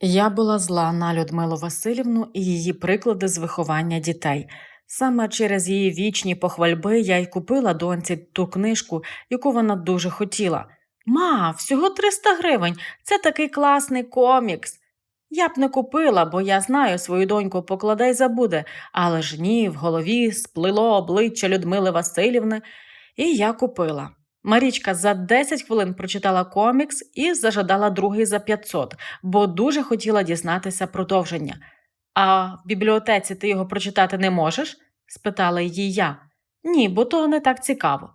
Я була зла на Людмилу Васильівну і її приклади з виховання дітей. Саме через її вічні похвальби я й купила доньці ту книжку, яку вона дуже хотіла. Ма, всього 300 гривень, це такий класний комікс. Я б не купила, бо я знаю, свою доньку покладай забуде, але ж ні, в голові сплило обличчя Людмили Васильівни, і я купила. Марічка за 10 хвилин прочитала комікс і зажадала другий за 500, бо дуже хотіла дізнатися продовження. А в бібліотеці ти його прочитати не можеш? спитала її я. Ні, бо то не так цікаво.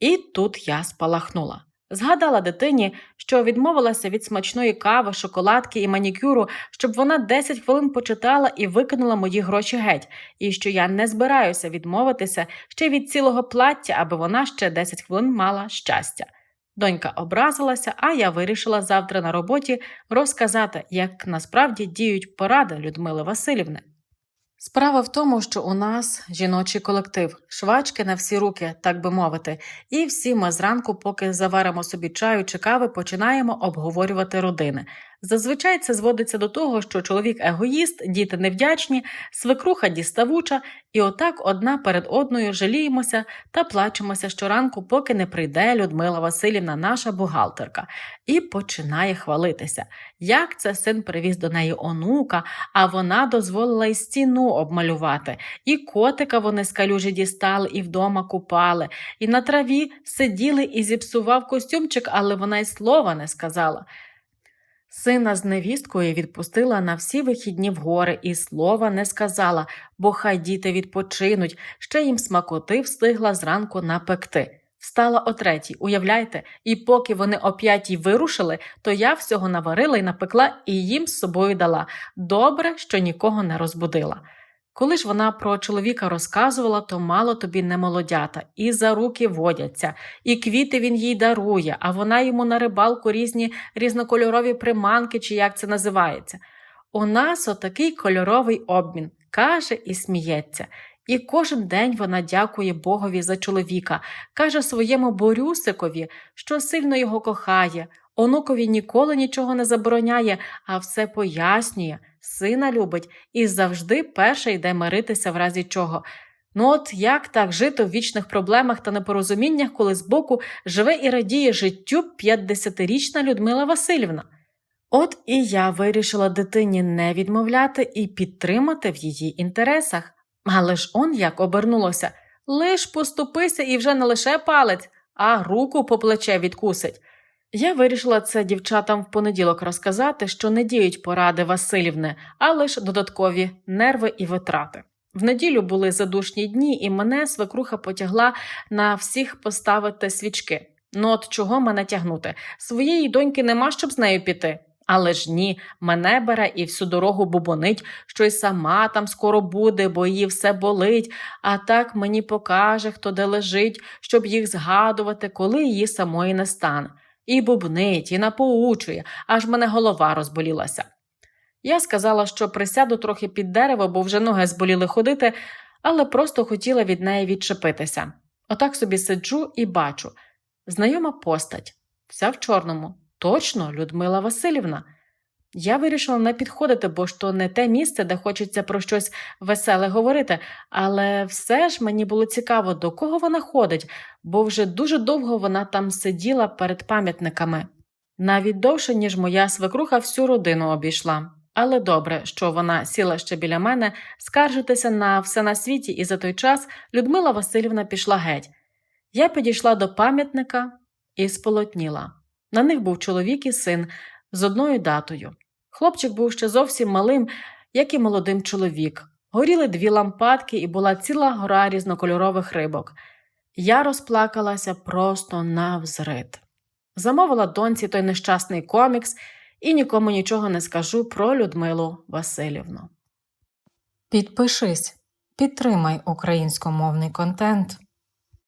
І тут я спалахнула. Згадала дитині, що відмовилася від смачної кави, шоколадки і манікюру, щоб вона 10 хвилин почитала і викинула мої гроші геть, і що я не збираюся відмовитися ще від цілого плаття, аби вона ще 10 хвилин мала щастя. Донька образилася, а я вирішила завтра на роботі розказати, як насправді діють поради Людмили Васильівни. Справа в тому, що у нас жіночий колектив, швачки на всі руки, так би мовити, і всі ми зранку, поки заваримо собі чаю чи кави, починаємо обговорювати родини. Зазвичай це зводиться до того, що чоловік егоїст, діти невдячні, свекруха діставуча, і отак одна перед одною жаліємося та плачемося щоранку, поки не прийде Людмила Васильівна, наша бухгалтерка, і починає хвалитися, як це син привіз до неї онука, а вона дозволила й стіну обмалювати, і котика вони з калюжі дістали і вдома купали, і на траві сиділи і зіпсував костюмчик, але вона й слова не сказала. Сина з невісткою відпустила на всі вихідні в гори і слова не сказала, бо хай діти відпочинуть, ще їм смакоти встигла зранку напекти. Встала о третій, уявляєте, і поки вони о п'ятій вирушили, то я всього наварила і напекла і їм з собою дала. Добре, що нікого не розбудила. Коли ж вона про чоловіка розказувала, то мало тобі не молодята, і за руки водяться, і квіти він їй дарує, а вона йому на рибалку різні різнокольорові приманки, чи як це називається. У нас отакий кольоровий обмін, каже і сміється. І кожен день вона дякує Богові за чоловіка, каже своєму Борюсикові, що сильно його кохає, онукові ніколи нічого не забороняє, а все пояснює, сина любить і завжди перша йде миритися в разі чого. Ну от як так жити в вічних проблемах та непорозуміннях, коли збоку живе і радіє життю 50-річна Людмила Васильівна? От і я вирішила дитині не відмовляти і підтримати в її інтересах. Але ж он як обернулося лиш поступися і вже не лише палець, а руку по плече відкусить. Я вирішила це дівчатам в понеділок розказати, що не діють поради Васильівни, а лише додаткові нерви і витрати. В неділю були задушні дні, і мене свекруха потягла на всіх поставити свічки. Ну от чого мене тягнути? Своєї доньки нема, щоб з нею піти. Але ж ні, мене бере і всю дорогу бубонить, що й сама там скоро буде, бо її все болить, а так мені покаже, хто де лежить, щоб їх згадувати, коли її самої не стане. І бубнить, і напоучує, аж мене голова розболілася. Я сказала, що присяду трохи під дерево, бо вже ноги зболіли ходити, але просто хотіла від неї відчепитися. Отак собі сиджу і бачу знайома постать, вся в чорному. Точно, Людмила Васильівна. Я вирішила не підходити, бо ж то не те місце, де хочеться про щось веселе говорити, але все ж мені було цікаво, до кого вона ходить, бо вже дуже довго вона там сиділа перед пам'ятниками. Навіть довше, ніж моя свекруха всю родину обійшла. Але добре, що вона сіла ще біля мене, скаржитися на все на світі, і за той час Людмила Васильівна пішла геть. Я підійшла до пам'ятника і сполотніла. На них був чоловік і син з одною датою. Хлопчик був ще зовсім малим, як і молодим чоловік. Горіли дві лампадки, і була ціла гора різнокольорових рибок. Я розплакалася просто навзрид. Замовила доньці той нещасний комікс і нікому нічого не скажу про Людмилу Васильівну. Підпишись, підтримай українськомовний контент.